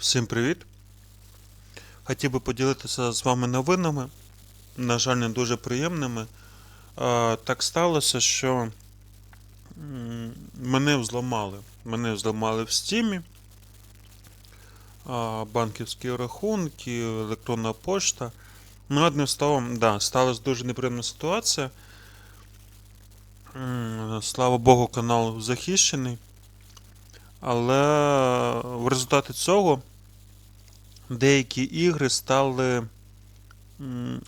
Всім привіт! Хотів би поділитися з вами новинами. На жаль, не дуже приємними. Так сталося, що мене взламали. Мене взламали в стімі. Банківські рахунки, електронна пошта. Ну, одним словом, да, сталася дуже неприємна ситуація. Слава Богу, канал захищений. Але в результаті цього деякі ігри стали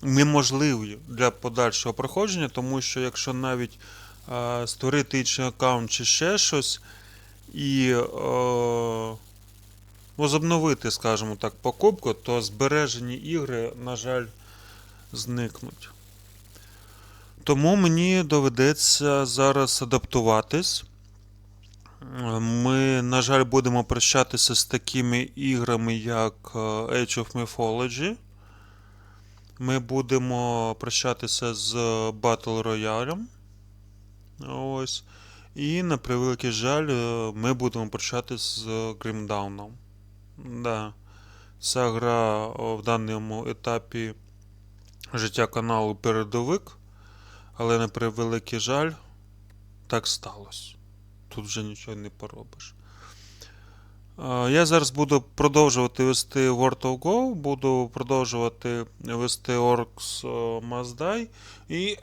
неможливі для подальшого проходження, тому що якщо навіть створити інший аккаунт чи ще щось і е, возобновити, скажімо так, покупку, то збережені ігри, на жаль, зникнуть. Тому мені доведеться зараз адаптуватись. Ми, на жаль, будемо прощатися з такими іграми, як е, Age of Mythology. Ми будемо прощатися з Battle Royale. Ось. І, на превеликий жаль, е, ми будемо прощатися з Grimdown. Да. Ця гра в даному етапі життя каналу передовик, але на превеликий жаль, так сталося тут вже нічого не поробиш. Я зараз буду продовжувати вести World of Go, буду продовжувати вести Orcs е, Die і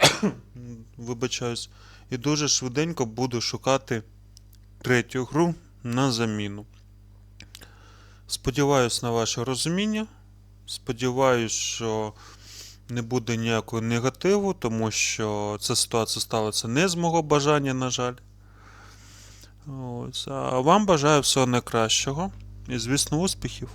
вибачаюсь, і дуже швиденько буду шукати третю гру на заміну. Сподіваюсь на ваше розуміння. Сподіваюсь, що не буде ніякого негативу, тому що ця ситуація сталася не з мого бажання, на жаль. Ось. А вам бажаю всього найкращого і, звісно, успіхів.